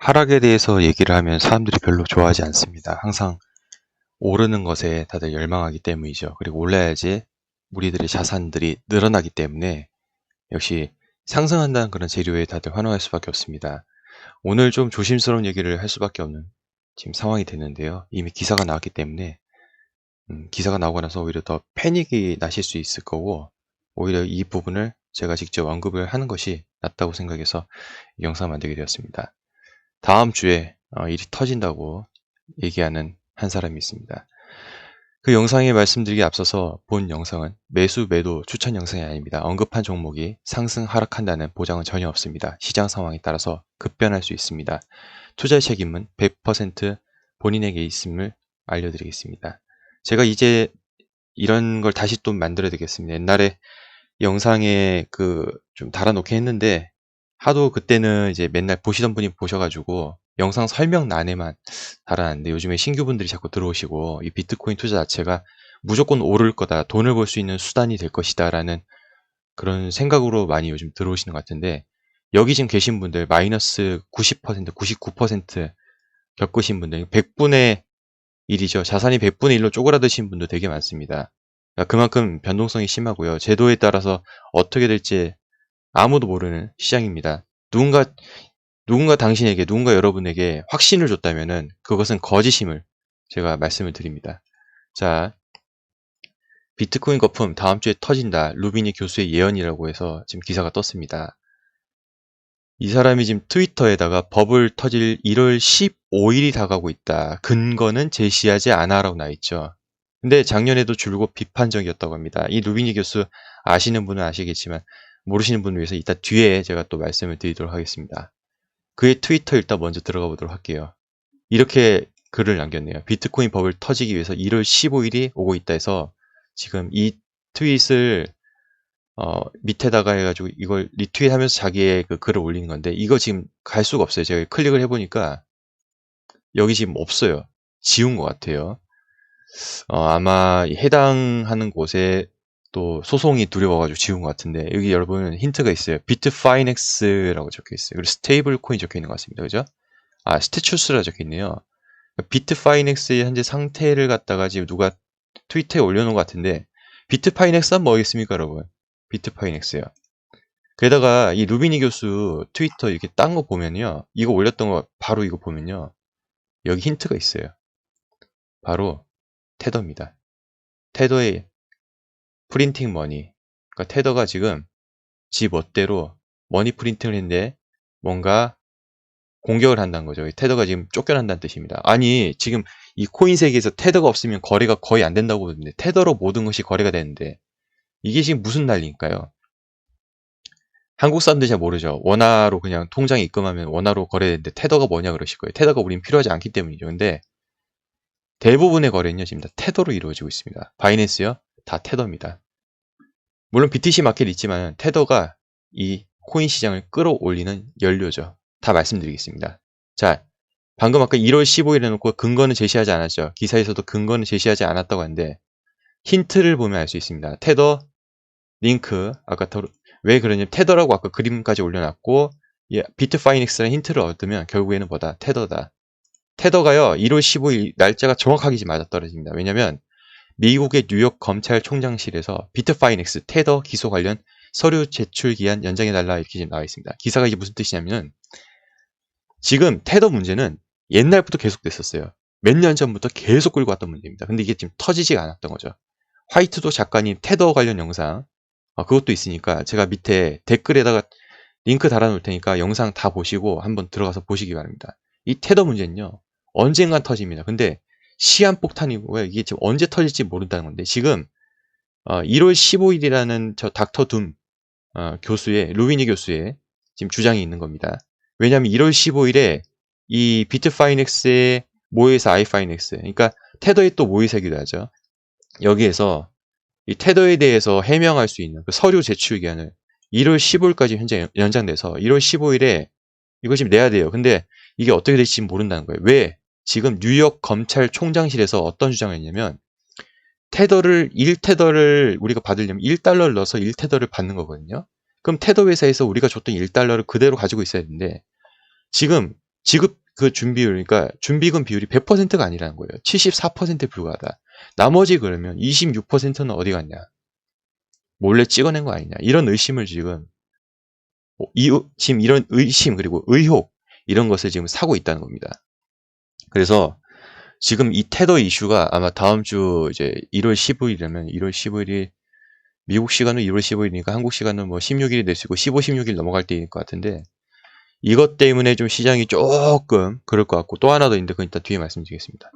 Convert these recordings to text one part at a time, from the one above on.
하락에 대해서 얘기를 하면 사람들이 별로 좋아하지 않습니다. 항상 오르는 것에 다들 열망하기 때문이죠. 그리고 올라야지 우리들의 자산들이 늘어나기 때문에 역시 상승한다는 그런 재료에 다들 환호할 수밖에 없습니다. 오늘 좀 조심스러운 얘기를 할 수밖에 없는 지금 상황이 됐는데요. 이미 기사가 나왔기 때문에 음, 기사가 나오고 나서 오히려 더 패닉이 나실 수 있을 거고 오히려 이 부분을 제가 직접 언급을 하는 것이 낫다고 생각해서 이 영상을 만들게 되었습니다. 다음 주에 어, 일이 터진다고 얘기하는 한 사람이 있습니다. 그 영상에 말씀드리기 앞서서 본 영상은 매수 매도 추천 영상이 아닙니다. 언급한 종목이 상승 하락한다는 보장은 전혀 없습니다. 시장 상황에 따라서 급변할 수 있습니다. 투자의 책임은 100% 본인에게 있음을 알려드리겠습니다. 제가 이제 이런 걸 다시 또 만들어야 되겠습니다. 옛날에 영상에 그 좀 달아놓긴 했는데 하도 그때는 이제 맨날 보시던 분이 보셔가지고 영상 설명란에만 달아놨는데 요즘에 신규 분들이 자꾸 들어오시고 이 비트코인 투자 자체가 무조건 오를 거다 돈을 벌 수 있는 수단이 될 것이다 라는 그런 생각으로 많이 요즘 들어오시는 것 같은데 여기 지금 계신 분들 마이너스 90% 99% 겪으신 분들 100분의 1이죠. 자산이 100분의 1로 쪼그라드신 분도 되게 많습니다. 그러니까 그만큼 변동성이 심하고요. 제도에 따라서 어떻게 될지 아무도 모르는 시장입니다. 누군가 누군가 당신에게 누군가 여러분에게 확신을 줬다면은 그것은 거짓임을 제가 말씀을 드립니다. 자, 비트코인 거품 다음 주에 터진다. 루비니 교수의 예언이라고 해서 지금 기사가 떴습니다. 이 사람이 지금 트위터에다가 버블 터질 1월 15일이 다가고 있다. 근거는 제시하지 않아라고 나 있죠. 근데 작년에도 줄곧 비판적이었다고 합니다. 이 루비니 교수 아시는 분은 아시겠지만 모르시는 분을 위해서 이따 뒤에 제가 또 말씀을 드리도록 하겠습니다. 그의 트위터 일단 먼저 들어가 보도록 할게요. 이렇게 글을 남겼네요. 비트코인 법을 터지기 위해서 1월 15일이 오고 있다 해서 지금 이 트윗을 어, 밑에다가 해가지고 이걸 리트윗 하면서 자기의 그 글을 올리는 건데 이거 지금 갈 수가 없어요. 제가 클릭을 해보니까 여기 지금 없어요. 지운 것 같아요. 어, 아마 해당하는 곳에 또 소송이 두려워가지고 지운 것 같은데 여기 여러분 힌트가 있어요. 비트파이넥스라고 적혀 있어요. 그리고 스테이블 코인 적혀 있는 것 같습니다. 그죠? 아 스태츄스라 적혀 있네요. 비트파이넥스의 현재 상태를 갖다가 지금 누가 트위터에 올려놓은 것 같은데 비트파이넥스는 뭐겠습니까 여러분? 비트파이넥스요. 게다가 이 루비니 교수 트위터 이렇게 딴 거 보면요. 이거 올렸던 거 바로 이거 보면요. 여기 힌트가 있어요. 바로 테더입니다. 테더의 프린팅 머니. 그러니까 테더가 지금 지 멋대로 머니 프린팅을 했는데 뭔가 공격을 한다는 거죠. 테더가 지금 쫓겨난다는 뜻입니다. 아니, 지금 이 코인 세계에서 테더가 없으면 거래가 거의 안 된다고 보는데 테더로 모든 것이 거래가 되는데 이게 지금 무슨 난리일까요? 한국 사람들 잘 모르죠. 원화로 그냥 통장에 입금하면 원화로 거래되는데 테더가 뭐냐 그러실 거예요. 테더가 우린 필요하지 않기 때문이죠. 근데 대부분의 거래는요, 지금 다 테더로 이루어지고 있습니다. 바이낸스요? 다 테더입니다. 물론 BTC 마켓 있지만 테더가 이 코인 시장을 끌어올리는 연료죠. 다 말씀드리겠습니다. 자, 방금 아까 1월 15일에 놓고 근거는 제시하지 않았죠. 기사에서도 근거는 제시하지 않았다고 하는데 힌트를 보면 알 수 있습니다. 테더 링크 아까 더, 왜 그러냐면 테더라고 아까 그림까지 올려놨고 예, 비트파이닉스라는 힌트를 얻으면 결국에는 뭐다 테더다. 테더가요 1월 15일 날짜가 정확하게 맞아떨어집니다. 왜냐면 미국의 뉴욕 검찰총장실에서 비트파이넥스 테더 기소 관련 서류 제출 기한 연장해달라 이렇게 지금 나와 있습니다. 기사가 이게 무슨 뜻이냐면 지금 테더 문제는 옛날부터 계속됐었어요. 몇 년 전부터 계속 끌고 왔던 문제입니다. 근데 이게 지금 터지지가 않았던 거죠. 화이트도 작가님 테더 관련 영상 아, 그것도 있으니까 제가 밑에 댓글에다가 링크 달아놓을 테니까 영상 다 보시고 한번 들어가서 보시기 바랍니다. 이 테더 문제는요 언젠간 터집니다. 근데 시한폭탄이고요. 이게 지금 언제 터질지 모른다는 건데 지금 어, 1월 15일이라는 저 닥터 둠 어, 교수의 루비니 교수의 지금 주장이 있는 겁니다. 왜냐하면 1월 15일에 이 비트파이넥스의 모의사 아이파이넥스 그러니까 테더의 또 모의사기도 하죠. 여기에서 이 테더에 대해서 해명할 수 있는 그 서류 제출 기한을 1월 15일까지 현재 연장돼서 1월 15일에 이거 지금 내야 돼요. 근데 이게 어떻게 될지 모른다는 거예요. 왜? 지금 뉴욕 검찰총장실에서 어떤 주장을 했냐면 테더를 1테더를 우리가 받으려면 1달러를 넣어서 1테더를 받는 거거든요. 그럼 테더 회사에서 우리가 줬던 1달러를 그대로 가지고 있어야 되는데 지금 지급 그 준비율, 그러니까 준비금 비율이 100%가 아니라는 거예요. 74%에 불과하다. 나머지 그러면 26%는 어디 갔냐? 몰래 찍어낸 거 아니냐? 이런 의심을 지금 어, 이, 지금 이런 의심 그리고 의혹 이런 것을 지금 사고 있다는 겁니다. 그래서 지금 이 테더 이슈가 아마 다음 주 이제 1월 15일이라면 1월 15일이 미국 시간은 1월 15일이니까 한국 시간은 뭐 16일이 될 수 있고 15, 16일 넘어갈 때일 것 같은데 이것 때문에 좀 시장이 조금 그럴 것 같고 또 하나 더 있는데 그건 이따 뒤에 말씀드리겠습니다.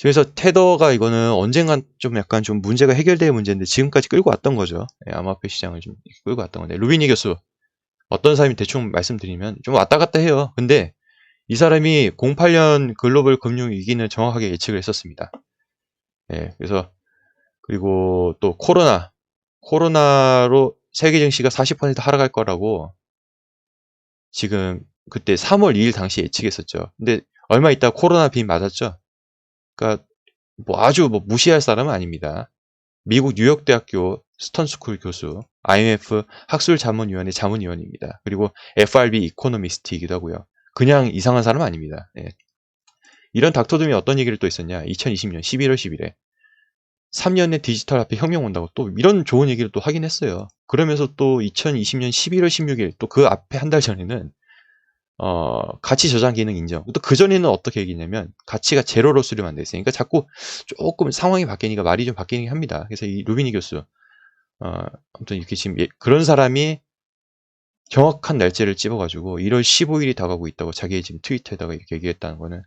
그래서 테더가 이거는 언젠간 좀 약간 좀 문제가 해결될 문제인데 지금까지 끌고 왔던 거죠. 예, 암호화폐 시장을 좀 끌고 왔던 건데 루비니 교수 어떤 사람이 대충 말씀드리면 좀 왔다 갔다 해요. 근데 이 사람이 08년 글로벌 금융 위기는 정확하게 예측을 했었습니다. 예, 그래서 그리고 또 코로나 코로나로 세계 증시가 40% 하락할 거라고 지금 그때 3월 2일 당시 예측했었죠. 근데 얼마 있다 코로나 빈 맞았죠. 그러니까 뭐 아주 뭐 무시할 사람은 아닙니다. 미국 뉴욕 대학교 스턴스쿨 교수, IMF 학술 자문위원회 자문위원입니다. 그리고 FRB 이코노미스트이기도 하고요. 그냥 이상한 사람 아닙니다. 예. 이런 닥터둠이 어떤 얘기를 또 있었냐? 2020년 11월 10일에 3년 내 디지털 화폐 혁명 온다고 또 이런 좋은 얘기를 또 하긴 했어요. 그러면서 또 2020년 11월 16일 또 그 앞에 한 달 전에는 어, 가치 저장 기능 인정. 또 그전에는 어떻게 얘기냐면 가치가 제로로 수렴한 돼 있으니까 자꾸 조금 상황이 바뀌니까 말이 좀 바뀌긴 합니다. 그래서 이 루비니 교수 어, 아무튼 이렇게 지금 예, 그런 사람이 정확한 날짜를 찝어가지고 1월 15일이 다가오고 있다고 자기 지금 트위터에다가 이렇게 얘기했다는 거는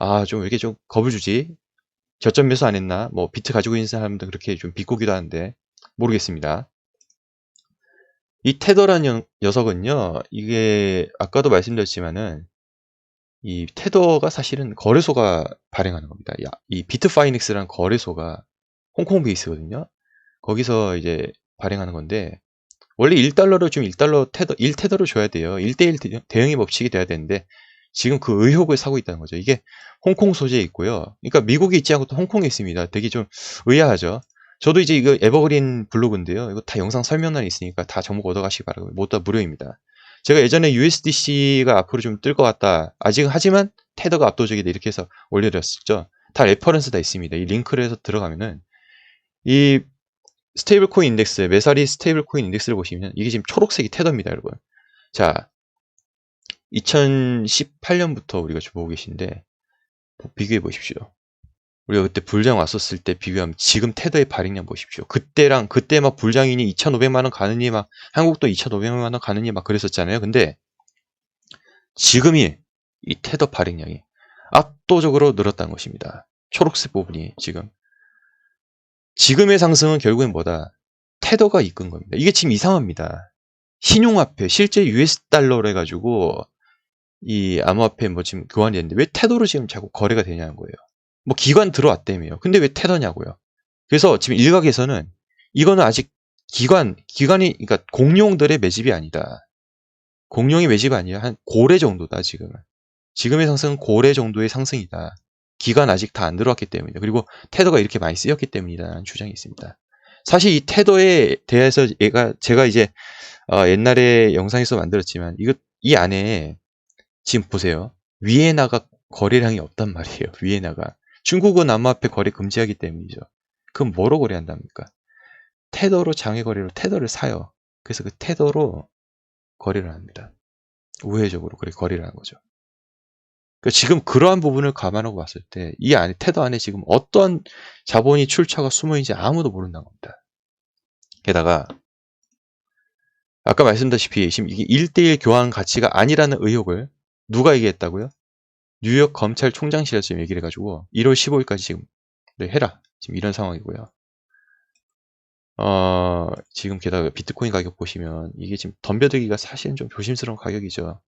아 좀 이렇게 좀 겁을 주지 저점 매수 안 했나 뭐 비트 가지고 있는 사람도 그렇게 좀 비꼬기도 하는데 모르겠습니다. 이 테더라는 녀석은요 이게 아까도 말씀드렸지만은 이 테더가 사실은 거래소가 발행하는 겁니다. 야, 이 비트파이닉스라는 거래소가 홍콩 베이스거든요. 거기서 이제 발행하는 건데 원래 1달러로 좀 1달러 테더 1테더를 줘야 돼요. 1대1 대응의 법칙이 돼야 되는데 지금 그 의혹을 사고 있다는 거죠. 이게 홍콩 소재에 있고요. 그러니까 미국에 있지 않고 또 홍콩에 있습니다. 되게 좀 의아하죠. 저도 이제 이거 에버그린 블로그인데요. 이거 다 영상 설명란에 있으니까 다 정보 얻어가시기 바라고 모두 다 무료입니다. 제가 예전에 USDC가 앞으로 좀 뜰 것 같다. 아직은 하지만 테더가 압도적이다 이렇게 해서 올려드렸었죠. 다 레퍼런스 다 있습니다. 이 링크를 해서 들어가면은 이 스테이블 코인 인덱스, 메사리 스테이블 코인 인덱스를 보시면 이게 지금 초록색이 테더입니다, 여러분. 자, 2018년부터 우리가 지금 보고 계신데 비교해 보십시오. 우리가 그때 불장 왔었을 때 비교하면 지금 테더의 발행량 보십시오. 그때랑 그때 막 불장이니 2,500만 원 가느니 막 한국도 2,500만 원 가느니 막 그랬었잖아요. 근데 지금이 이 테더 발행량이 압도적으로 늘었다는 것입니다. 초록색 부분이 지금 지금의 상승은 결국엔 뭐다? 테더가 이끈 겁니다. 이게 지금 이상합니다. 신용화폐, 실제 US 달러로 해가지고 이 암호화폐 뭐 지금 교환이 됐는데 왜 테더로 지금 자꾸 거래가 되냐는 거예요. 뭐 기관 들어왔다며요. 근데 왜 테더냐고요. 그래서 지금 일각에서는 이거는 아직 기관, 기관이, 그러니까 공룡들의 매집이 아니다. 공룡의 매집이 아니라 한 고래 정도다, 지금은. 지금의 상승은 고래 정도의 상승이다. 기간 아직 다 안 들어왔기 때문이다. 그리고 테더가 이렇게 많이 쓰였기 때문이다라는 주장이 있습니다. 사실 이 테더에 대해서 얘가 제가 이제 어, 옛날에 영상에서 만들었지만 이거 이 안에 지금 보세요. 위에나가 거래량이 없단 말이에요. 위에나가 중국은 암호화폐 거래 금지하기 때문이죠. 그럼 뭐로 거래한답니까? 테더로 장외 거래로 테더를 사요. 그래서 그 테더로 거래를 합니다. 우회적으로 거래를 하는 거죠. 그러니까 지금 그러한 부분을 감안하고 봤을 때 이 안에 테더 안에 지금 어떤 자본이 출처가 숨어 있는지 아무도 모른다는 겁니다. 게다가 아까 말씀드렸다시피 지금 이게 1대1 교환 가치가 아니라는 의혹을 누가 얘기했다고요? 뉴욕 검찰총장실에서 지금 얘기를 해가지고 1월 15일까지 지금 네, 해라. 지금 이런 상황이고요. 어, 지금 게다가 비트코인 가격 보시면 이게 지금 덤벼들기가 사실은 좀 조심스러운 가격이죠.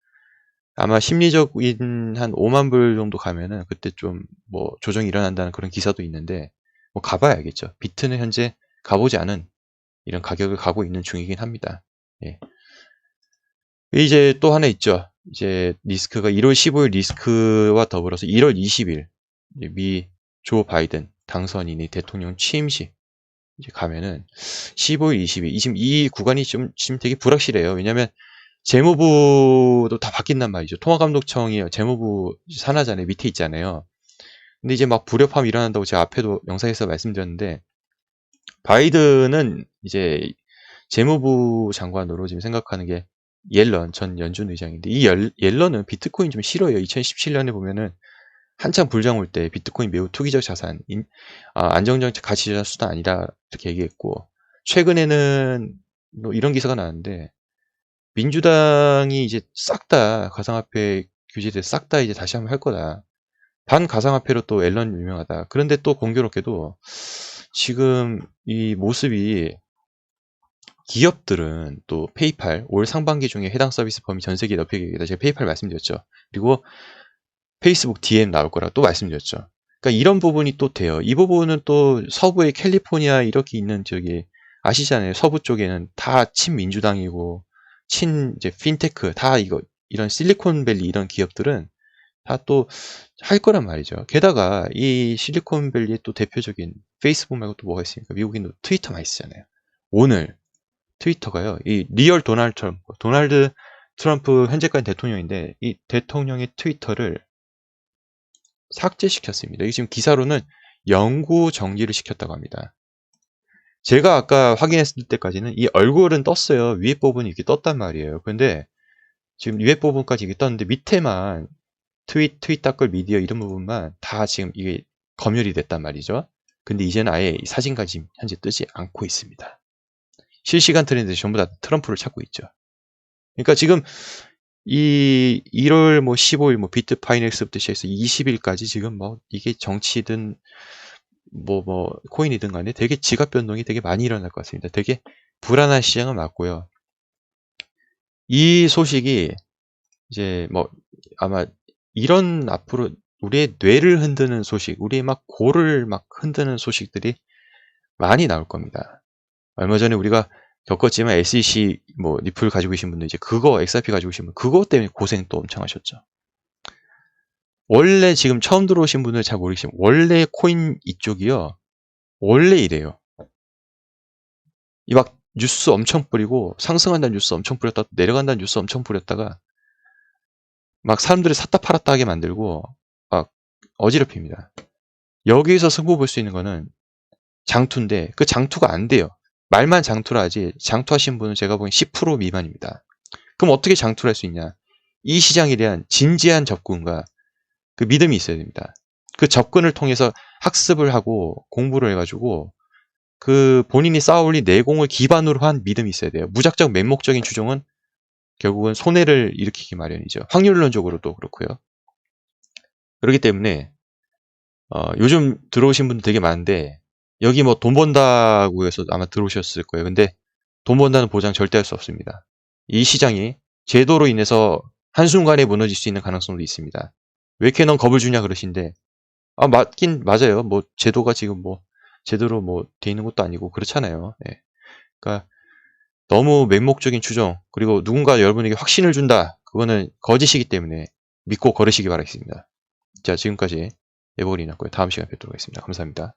아마 심리적인 한 5만 불 정도 가면은 그때 좀 뭐 조정이 일어난다는 그런 기사도 있는데 뭐 가봐야 알겠죠. 비트는 현재 가보지 않은 이런 가격을 가고 있는 중이긴 합니다. 예. 이제 또 하나 있죠. 이제 리스크가 1월 15일 리스크와 더불어서 1월 20일 미 조 바이든 당선인이 대통령 취임식 이제 가면은 15일, 20일 지금 이 구간이 좀 지금 되게 불확실해요. 왜냐하면 재무부도 다 바뀐단 말이죠. 통화감독청이 재무부 산하잖아요. 밑에 있잖아요. 근데 이제 막 불협화음이 일어난다고 제가 앞에도 영상에서 말씀드렸는데 바이든은 이제 재무부 장관으로 지금 생각하는 게 옐런 전 연준 의장인데 이 열- 옐런은 비트코인 좀 싫어요. 2017년에 보면은 한창 불장 올 때 비트코인 매우 투기적 자산, 인- 아, 안정적 가치 자산 수단 아니다 이렇게 얘기했고 최근에는 뭐 이런 기사가 나왔는데 민주당이 이제 싹 다 가상화폐 규제돼 싹다 이제 다시 한번 할 거다. 반 가상화폐로 또 앨런 유명하다. 그런데 또 공교롭게도 지금 이 모습이 기업들은 또 페이팔 올 상반기 중에 해당 서비스 범위 전 세계에 넓히겠다. 제가 페이팔 말씀드렸죠. 그리고 페이스북 DM 나올 거라고 또 말씀드렸죠. 그러니까 이런 부분이 또 돼요. 이 부분은 또 서부의 캘리포니아 이렇게 있는 저기 아시잖아요. 서부 쪽에는 다 친민주당이고 친 이제 핀테크 다 이거 이런 실리콘밸리 이런 기업들은 다 또 할 거란 말이죠. 게다가 이 실리콘밸리의 또 대표적인 페이스북 말고 또 뭐가 있습니까? 미국인 트위터 많이 쓰잖아요. 오늘 트위터가요. 이 리얼 도널드 트럼프, 도널드 트럼프 현재까지 대통령인데 이 대통령의 트위터를 삭제시켰습니다. 이게 지금 기사로는 영구 정지를 시켰다고 합니다. 제가 아까 확인했을 때까지는 이 얼굴은 떴어요. 위에 부분이 이렇게 떴단 말이에요. 근데 지금 위에 부분까지 이게 떴는데 밑에만 트윗, 트윗 댓글 미디어 이런 부분만 다 지금 이게 검열이 됐단 말이죠. 근데 이제는 아예 이 사진까지 현재 뜨지 않고 있습니다. 실시간 트렌드 전부 다 트럼프를 찾고 있죠. 그러니까 지금 이 1월 뭐 15일 뭐 비트 파이넥스부터 시작해서 20일까지 지금 뭐 이게 정치든 뭐 뭐 코인이든 간에 되게 지갑 변동이 되게 많이 일어날 것 같습니다. 되게 불안한 시장은 맞고요. 이 소식이 이제 뭐 아마 이런 앞으로 우리의 뇌를 흔드는 소식, 우리의 막 고를 막 흔드는 소식들이 많이 나올 겁니다. 얼마 전에 우리가 겪었지만 SEC 뭐 리플 가지고 계신 분들 이제 그거 XRP 가지고 계신 분 그거 때문에 고생 또 엄청 하셨죠. 원래 지금 처음 들어오신 분들 잘 모르시지만 원래 코인 이쪽이요. 원래 이래요. 이 막 뉴스 엄청 뿌리고 상승한다는 뉴스 엄청 뿌렸다 내려간다는 뉴스 엄청 뿌렸다가 막 사람들이 샀다 팔았다 하게 만들고 막 어지럽힙니다. 여기서 승부 볼 수 있는 거는 장투인데 그 장투가 안 돼요. 말만 장투라 하지 장투하신 분은 제가 보기엔 10% 미만입니다. 그럼 어떻게 장투를 할 수 있냐? 이 시장에 대한 진지한 접근과 그 믿음이 있어야 됩니다. 그 접근을 통해서 학습을 하고 공부를 해가지고 그 본인이 쌓아올린 내공을 기반으로 한 믿음이 있어야 돼요. 무작정 맹목적인 추종은 결국은 손해를 일으키기 마련이죠. 확률론적으로도 그렇고요. 그렇기 때문에 어, 요즘 들어오신 분들 되게 많은데 여기 뭐 돈 번다고 해서 아마 들어오셨을 거예요. 근데 돈 번다는 보장 절대 할 수 없습니다. 이 시장이 제도로 인해서 한순간에 무너질 수 있는 가능성도 있습니다. 왜 이렇게 넌 겁을 주냐 그러신데 아 맞긴 맞아요. 뭐 제도가 지금 뭐 제대로 뭐 돼 있는 것도 아니고 그렇잖아요. 예. 그러니까 너무 맹목적인 추정 그리고 누군가 여러분에게 확신을 준다 그거는 거짓이기 때문에 믿고 걸으시기 바라겠습니다. 자 지금까지 에버리 났고요. 다음 시간에 뵙도록 하겠습니다. 감사합니다.